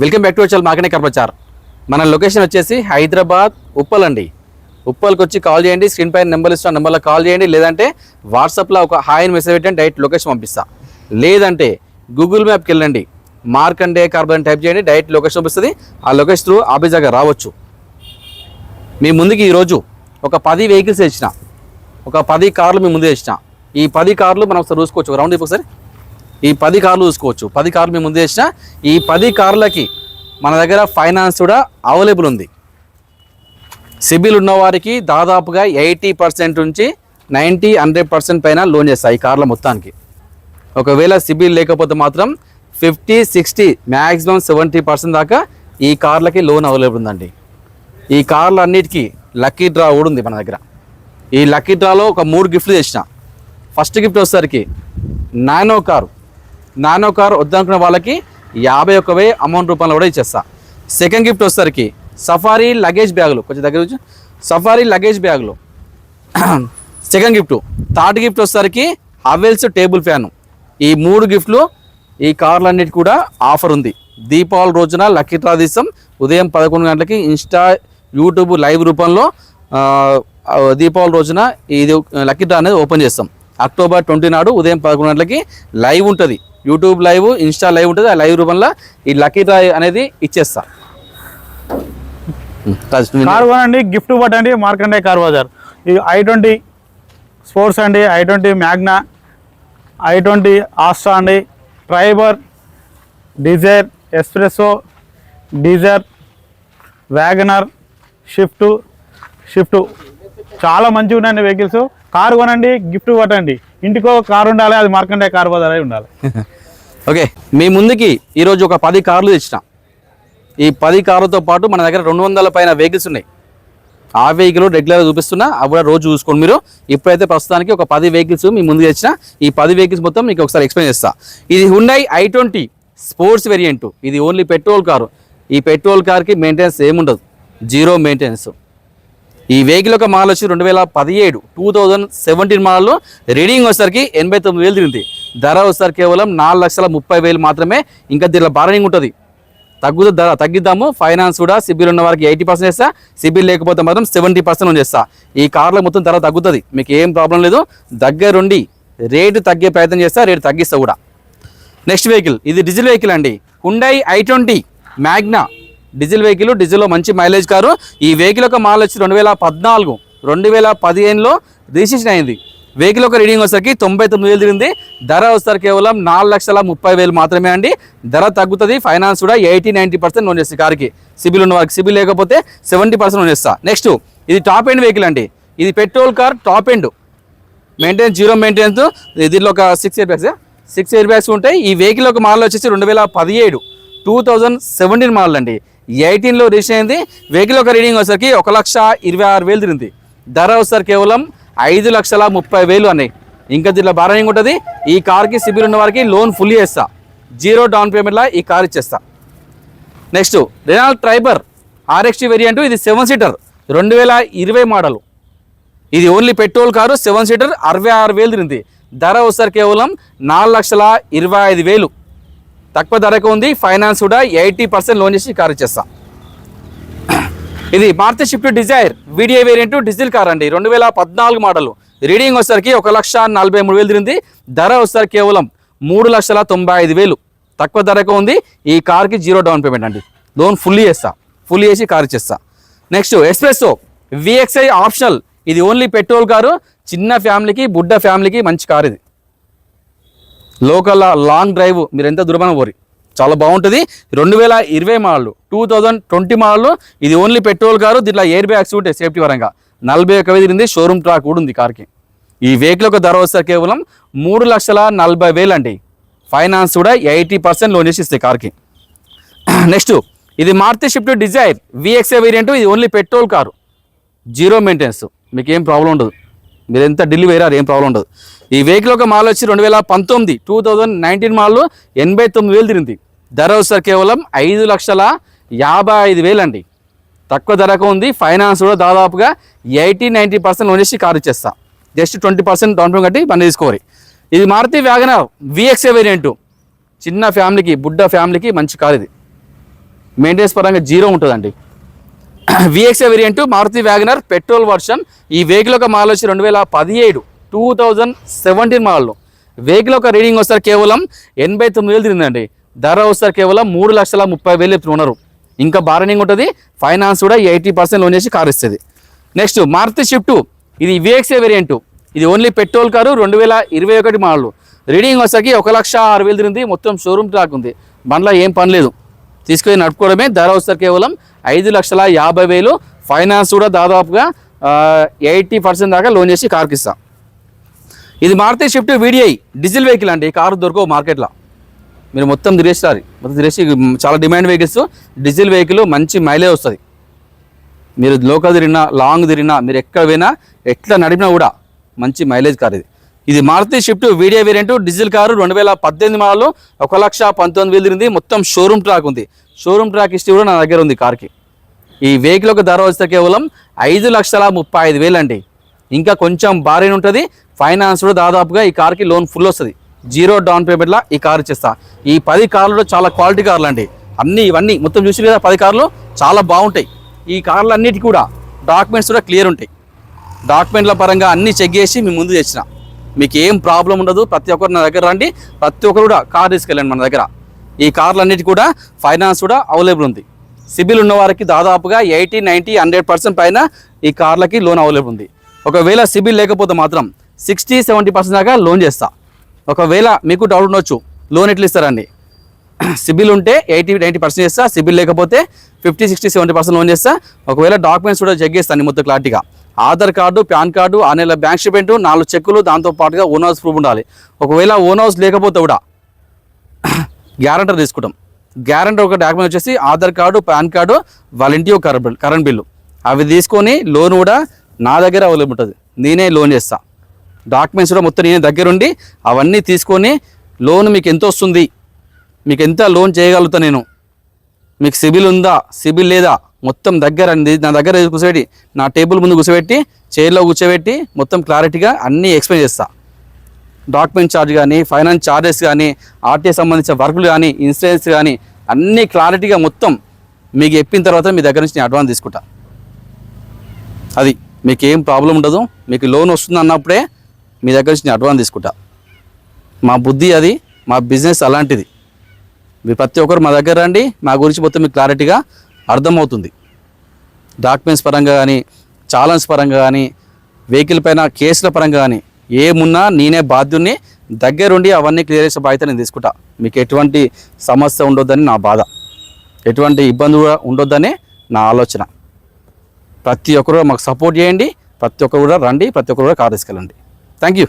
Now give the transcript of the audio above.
Welcome back to వచ్చాలి మాకనే కర్మచార్. మన లొకేషన్ వచ్చేసి హైదరాబాద్ ఉప్పల్ అండి ఉప్పల్కి వచ్చి కాల్ చేయండి స్క్రీన్ పైన నెంబర్ ఇస్తాను నెంబర్లో కాల్ చేయండి లేదంటే వాట్సాప్లో ఒక హాయ్ అని మెసేజ్ పెట్టండి డైరెక్ట్ లొకేషన్ పంపిస్తా. లేదంటే గూగుల్ మ్యాప్కి వెళ్ళండి. మార్క్ అండే కార్బన్ టైప్ చేయండి డైరెక్ట్ లొకేషన్ పంపిస్తుంది. ఆ లొకేషన్ త్రూ ఆఫీస్ రావచ్చు రావచ్చు. మీ ముందుకి ఈరోజు ఒక పది వెహికల్స్ తెచ్చిన. ఒక పది కార్లు మీ ముందు తెచ్చిన. ఈ పది కార్లు మనం ఒకసారి చూసుకోవచ్చు. రౌండ్ ఒకసారి ఈ పది కార్లు చూసుకోవచ్చు. పది కార్లు మీ ముందు చేసిన. ఈ పది కార్లకి మన దగ్గర ఫైనాన్స్ కూడా అవైలబుల్ ఉంది. సిబిల్ ఉన్నవారికి దాదాపుగా ఎయిటీ పర్సెంట్ నుంచి నైంటీ హండ్రెడ్ పర్సెంట్ పైన లోన్ చేస్తాయి ఈ కార్ల మొత్తానికి. ఒకవేళ సిబిల్ లేకపోతే మాత్రం fifty sixty maximum seventy percent దాకా ఈ కార్లకి లోన్ అవైలబుల్ ఉందండి. ఈ కార్లు అన్నిటికీ లక్కీ డ్రా కూడా ఉంది మన దగ్గర. ఈ లక్కీ డ్రాలో ఒక మూడు గిఫ్ట్లు చేసిన ఫస్ట్ గిఫ్ట్ వచ్చేసరికి నానో కారు. నానో కారు వద్దనుకున్న వాళ్ళకి యాభై ఒక్క వెయ్యి అమౌంట్ రూపంలో కూడా ఇచ్చేస్తా. సెకండ్ గిఫ్ట్ వచ్చేసరికి సఫారీ లగేజ్ బ్యాగులు కొంచెం దగ్గర నుంచి సఫారీ లగేజ్ బ్యాగులు సెకండ్ గిఫ్ట్ థర్డ్ గిఫ్ట్ వచ్చేసరికి హవెల్స్ టేబుల్ ఫ్యాను ఈ మూడు గిఫ్ట్లు ఈ కార్లన్నిటి కూడా ఆఫర్ ఉంది. దీపావళి రోజున లక్కీ ట్రాదీసం ఉదయం పదకొండు గంటలకి ఇన్స్టా యూట్యూబ్ లైవ్ రూపంలో దీపావళి రోజున ఇది లక్కీ డ్రా అనేది ఓపెన్ చేస్తాం. అక్టోబర్ ట్వంటీ నాడు ఉదయం పదకొండు గంటలకి లైవ్ ఉంటుంది. యూట్యూబ్ లైవ్ ఇన్స్టా లైవ్ ఉంటుంది. ఆ లైవ్ రూపంలో ఈ లక్కీ డ్రా అనేది ఇచ్చేస్తా. కార్ కొనండి గిఫ్ట్ పట్టండి మార్కండే కార్ బజార్. ఈ ఐ ట్వంటీ స్పోర్ట్స్ అండి i twenty Magna i twenty Asta అండి Triber Dzire Espresso Dzire wagon R Swift Swift. చాలా మంచిగా ఉన్నాయండి వెహికల్స్. కారు కొనండి గిఫ్ట్ పట్టండి. ఇంటికో కారు ఉండాలి అది మార్కండే కార్ బజార్ అయి ఉండాలి. ఓకే మీ ముందుకి ఈరోజు ఒక పది కార్లు తెచ్చిన. ఈ పది కార్లతో పాటు మన దగ్గర రెండు వందల పైన వెహికల్స్ ఉన్నాయి. ఆ వెహికల్ రెగ్యులర్గా చూపిస్తున్నా అవి కూడా రోజు చూసుకోండి మీరు. ఇప్పుడైతే ప్రస్తుతానికి ఒక పది వెహికల్స్ మీ ముందు తెచ్చిన ఈ పది వెహికల్స్ మొత్తం మీకు ఒకసారి ఎక్స్ప్లెయిన్ చేస్తా. ఇది Hyundai i twenty sports variant ఇది ఓన్లీ పెట్రోల్ కారు ఈ పెట్రోల్ కార్కి మెయింటెనెన్స్ ఏముండదు. జీరో మెయింటెనెన్స్ ఈ వెహికల్ యొక్క మోడల్ వచ్చి రెండు వేల పదిహేడు two thousand seventeen model reading వచ్చేసరికి ఎనభై తొమ్మిది వేలు తిరిగింది. ధర వచ్చేసరికి కేవలం నాలుగు లక్షల ముప్పై వేలు మాత్రమే ఇంకా దీనిలో బార్గెనింగ్ ఉంటుంది. తగ్గుతూ ధర తగ్గిద్దాము ఫైనాన్స్ కూడా సిబిల్ ఉన్న వారికి ఎయిటీ పర్సెంట్ చేస్తా సిబిల్ లేకపోతే మాత్రం సెవెంటీ పర్సెంట్ చేస్తా. ఈ కార్లో మొత్తం ధర తగ్గుతుంది. మీకు ఏం ప్రాబ్లం లేదు. దగ్గరుండి రేటు తగ్గే ప్రయత్నం చేస్తా రేటు తగ్గిస్తా కూడా. నెక్స్ట్ వెహికల్ ఇది డీజిల్ వెహికల్ అండి. Hyundai i twenty Magna diesel vehicle డీజిల్లో మంచి మైలేజ్ కారు. ఈ వెహికల్ యొక్క మాల్ వచ్చి రెండు వేల పద్నాలుగు రెండు వేల పదిహేనులో రిజిస్ట్రేషన్ అయింది. వెహికల్ యొక్క రీడింగ్ వచ్చేసరికి తొంభై తొమ్మిది వేలు తిరిగింది. ధర వస్తారు కేవలం నాలుగు లక్షల ముప్పై వేలు మాత్రమే అండి. ధర తగ్గుతుంది ఫైనాన్స్ కూడా ఎయిటీ నైంటీ పర్సెంట్ లోన్ చేస్తాయి కార్కి. సిబిల్ ఉన్న వారికి సిబిల్ లేకపోతే సెవెంటీ పర్సెంట్ లోన్ చేస్తా. నెక్స్ట్ ఇది టాప్ ఎండ్ వెహికల్ అండి. ఇది petrol car top end maintenance zero maintenance దీనిలో ఒక six air bags six air bags ఉంటాయి ఈ వెహికల్ ఒక మోడల్ వచ్చేసి రెండు వేల పదిహేడు టూ థౌజండ్ సెవెంటీన్ మోడల్ అండి. ఎయిటీన్లో రిజిస్టర్ అయింది. వెహికల్ ఒక రీడింగ్ వచ్చేసరికి ఒక లక్ష ఇరవై ఆరు వేలు తిరిగింది. ధర వచ్చేసరికి కేవలం ఐదు లక్షల ముప్పై వేలు అన్నాయి. ఇంకా దీంట్లో బారానింగ్ ఉంటుంది. ఈ కార్కి సిబిల్ ఉన్న వారికి లోన్ ఫుల్ చేస్తా. జీరో డౌన్ పేమెంట్లో ఈ కార్ ఇచ్చేస్తా. Next Renault Triber RXT variant ఇది సెవెన్ సీటర్ రెండు వేల ఇరవై మోడల్ ఇది only petrol car seven seater అరవై ఆరు వేలు తిరిగింది. ధర వస్తారు కేవలం నాలుగు లక్షల ఇరవై ఐదు వేలు. తక్కువ ధరకు ఉంది. ఫైనాన్స్ కూడా ఎయిటీ పర్సెంట్ లోన్ చేసి కార్ కారు ఇచ్చేస్తా. ఇది Maruti Swift Dzire VDI variant diesel car అండి. రెండు వేల పద్నాలుగు మోడల్ రీడింగ్ వచ్చేసరికి ఒక లక్ష నలభై మూడు వేలు తిరిగింది. ధర వచ్చేసరికి కేవలం మూడు లక్షల తొంభై ఐదు వేలు. తక్కువ ధరకు ఉంది. ఈ కార్కి జీరో డౌన్ పేమెంట్ అండి. లోన్ ఫుల్లీ చేస్తా. ఫుల్లీ చేసి కార్ ఇచ్చేస్తా. నెక్స్ట్ ఎస్ప్రెస్సో విఎక్స్ఐ ఆప్షనల్ ఇది ఓన్లీ పెట్రోల్ కారు. చిన్న ఫ్యామిలీకి బుడ్డ ఫ్యామిలీకి మంచి కార్ ఇది. లోకల్ లాంగ్ డ్రైవ్ మీరు ఎంత దూరమైన పోరి. చాలా బాగుంటుంది. రెండు వేల ఇరవై model two thousand twenty model ఇది ఓన్లీ పెట్రోల్ కారు దీంట్లో ఎయిర్ బ్యాగ్స్ ఉంటాయి సేఫ్టీ పరంగా. నలభై ఒక వేలు షోరూమ్ ట్రాక్ కూడా ఉంది కార్కి. ఈ వెహికల్ యొక్క ధర వస్తే కేవలం మూడు లక్షల నలభై వేలు అండి. ఫైనాన్స్ కూడా ఎయిటీ పర్సెంట్ లోన్ చేసి ఇస్తాయి కార్కి. నెక్స్ట్ ఇది Maruti Swift Dzire VXI variant ఇది only petrol car. Zero maintenance. మీకు ఏం ప్రాబ్లం ఉండదు. మీరు ఎంత ఢిల్లీ వేరారు ఏం ప్రాబ్లం ఉండదు. ఈ వెహికల్ ఒక మాల్ వచ్చి రెండు వేల పంతొమ్మిది టూ థౌజండ్ నైన్టీన్ మాల్లో ఎనభై తొమ్మిది వేలు తిరిగింది. ధర వచ్చారు కేవలం ఐదు లక్షల యాభై ఐదు వేలు అండి తక్కువ ధరకు ఉంది. ఫైనాన్స్ కూడా దాదాపుగా ఎయిటీ నైంటీ పర్సెంట్ లోన్ చేసి కార్ ఇచ్చేస్తా. Just twenty percent down payment కట్టి బండి తీసుకోవాలి. ఇది మారుతి వ్యాగన విఎక్సే వేరియంట్ చిన్న ఫ్యామిలీకి బుడ్డ ఫ్యామిలీకి మంచి కార్ ఇది. మెయింటెనెన్స్ పరంగా జీరో ఉంటుందండి. VXA variant Maruti wagon R petrol version ఈ వెహికల్ ఒక మోడల్ వచ్చి రెండు వేల పదిహేడు two thousand seventeen model vehicle ఒక రీడింగ్ వస్తారు కేవలం ఎనభై తొమ్మిది వేలు తిరిగిందండి. ధర వస్తారు కేవలం మూడు లక్షల ముప్పై వేలు చెప్తున్నారు ఇంకా బార్గెనింగ్ ఉంటుంది. ఫైనాన్స్ కూడా ఎయిటీ పర్సెంట్ లోన్ చేసి కార్ ఇస్తుంది. నెక్స్ట్ మారుతి షిఫ్ట్ ఇది విఎక్సే వేరియంట్ ఇది ఓన్లీ పెట్రోల్ కారు రెండు వేల ఇరవై ఒకటి మోడల్ రీడింగ్ వచ్చరికి ఒక లక్ష ఆరు వేలు తిరిగింది. మొత్తం షోరూమ్ ట్రాక్ ఉంది. బండ్లో ఏం పని లేదు. తీసుకొని నడుపుకోవడమే. ధర వస్తారు కేవలం ఐదు లక్షల యాభై వేలు ఫైనాన్స్ కూడా దాదాపుగా ఎయిటీ పర్సెంట్ దాకా లోన్ చేసి కార్కి ఇస్తాం. ఇది Maruti Swift VDI diesel vehicle అండి. ఈ కారు దొరకవు మార్కెట్లో. మీరు మొత్తం తిరేస్తారు మొత్తం తిరేసి చాలా డిమాండ్ వెహికల్స్ డీజిల్ వెహికల్ మంచి మైలేజ్ వస్తుంది. మీరు లోకల్ తిరిగినా లాంగ్ తిరిగినా మీరు ఎక్కడ పోయినా ఎట్లా నడిపినా కూడా మంచి మైలేజ్ కార్ ఇది. ఇది Maruti Swift VDI variant diesel car రెండు వేల పద్దెనిమిది మాడలు ఒక లక్ష పంతొమ్మిది వేలు తిరిగింది. మొత్తం షోరూమ్ ట్రాక్ ఉంది. షోరూమ్ ట్రాక్ హిస్టరీ కూడా నా దగ్గర ఉంది కార్కి. ఈ వెహికల్ ఒక ధర వస్తే కేవలం ఐదు లక్షల ముప్పై ఐదు వేలు అండి. ఇంకా కొంచెం భారీన ఉంటుంది. ఫైనాన్స్ కూడా దాదాపుగా ఈ కార్కి లోన్ ఫుల్ వస్తుంది. జీరో డౌన్ పేమెంట్లా ఈ కార్ ఇచ్చేస్తా. ఈ పది కార్లు చాలా క్వాలిటీ కార్లు అండి. అన్నీ ఇవన్నీ మొత్తం చూసి కదా పది కార్లు చాలా బాగుంటాయి. ఈ కార్లు అన్నిటి కూడా డాక్యుమెంట్స్ కూడా క్లియర్ ఉంటాయి. డాక్యుమెంట్ల పరంగా అన్నీ చెక్ చేసి మీ ముందు తెచ్చిన. మీకు ఏం ప్రాబ్లం ఉండదు ప్రతి ఒక్కరు నా దగ్గర రండి. ప్రతి ఒక్కరు కూడా కార్ తీసుకెళ్ళండి మన దగ్గర. ఈ కార్లన్నిటి కూడా ఫైనాన్స్ కూడా అవైలబుల్ ఉంది. సిబిల్ ఉన్న వారికి దాదాపుగా ఎయిటీ నైంటీ హండ్రెడ్ పర్సెంట్ పైన ఈ కార్లకి లోన్ అవైలబుల్ ఉంది. ఒకవేళ సిబిల్ లేకపోతే మాత్రం సిక్స్టీ సెవెంటీ పర్సెంట్ దాకా లోన్ చేస్తా. ఒకవేళ మీకు డౌట్ ఉండొచ్చు లోన్ ఎట్లా ఇస్తారండి సిబిల్ ఉంటే ఎయిటీ నైంటీ పర్సెంట్ చేస్తా సిబిల్ లేకపోతే fifty sixty seventy percent loan చేస్తా. ఒకవేళ డాక్యుమెంట్స్ కూడా చెక్ చేస్తాను మొత్తం క్లారిటీగా. ఆధార్ కార్డు పాన్ కార్డు ఆ నెల బ్యాంక్ స్టేట్మెంట్ నాలుగు చెక్కులు దాంతో పాటుగా ఓన్ హౌస్ ప్రూఫ్ ఉండాలి. ఒకవేళ ఓన్ హౌస్ లేకపోతే కూడా గ్యారంటర్ తీసుకుంటాం. గ్యారంటర్ ఒక డాక్యుమెంట్ వచ్చేసి ఆధార్ కార్డు పాన్ కార్డు వాళ్ళ ఇంటి ఒక కరెంట్ బిల్లు. అవి తీసుకొని లోన్ కూడా నా దగ్గర అవైలబుల్ ఉంటుంది. నేనే లోన్ చేస్తా. డాక్యుమెంట్స్ కూడా మొత్తం నేనే దగ్గరుండి అవన్నీ తీసుకొని లోన్ మీకు ఎంత వస్తుంది మీకు ఎంత లోన్ చేయగలుగుతా నేను మీకు సిబిల్ ఉందా సిబిల్ లేదా మొత్తం దగ్గర నా దగ్గర కూర్చోబెట్టి నా టేబుల్ ముందు కూర్చోబెట్టి చైర్లో కూర్చోబెట్టి మొత్తం క్లారిటీగా అన్నీ ఎక్స్ప్లెయిన్ చేస్తా. డాక్యుమెంట్ ఛార్జ్ కానీ ఫైనాన్స్ ఛార్జెస్ కానీ ఆర్టీఏ సంబంధించిన వర్కులు కానీ ఇన్సూరెన్స్ కానీ అన్నీ క్లారిటీగా మొత్తం మీకు చెప్పిన తర్వాత మీ దగ్గర నుంచి నేను అడ్వాన్స్ తీసుకుంటా. అది మీకు ఏం ప్రాబ్లం ఉండదు మీకు లోన్ వస్తుంది అన్నప్పుడే మీ దగ్గర నుంచి నేను అడ్వాన్స్ తీసుకుంటా. మా బుద్ధి అది మా బిజినెస్ అలాంటిది. మీరు ప్రతి ఒక్కరు మా దగ్గర రండి మా గురించి మొత్తం మీకు క్లారిటీగా అర్థమవుతుంది. డాక్యుమెంట్స్ పరంగా కానీ చాలన్స్ పరంగా కానీ వెహికల్ పైన కేసుల పరంగా కానీ ఏమున్నా నేనే బాధ్యుని దగ్గరుండి అవన్నీ క్లియర్ చేసే బాధ్యత నేను తీసుకుంటా. మీకు ఎటువంటి సమస్య ఉండొద్దని నా బాధ. ఎటువంటి ఇబ్బంది కూడా ఉండొద్దని నా ఆలోచన. ప్రతి ఒక్కరు మాకు సపోర్ట్ చేయండి ప్రతి ఒక్కరు కూడా రండి ప్రతి ఒక్కరు కూడా కార్ తీసుకెళ్ళండి. Thank you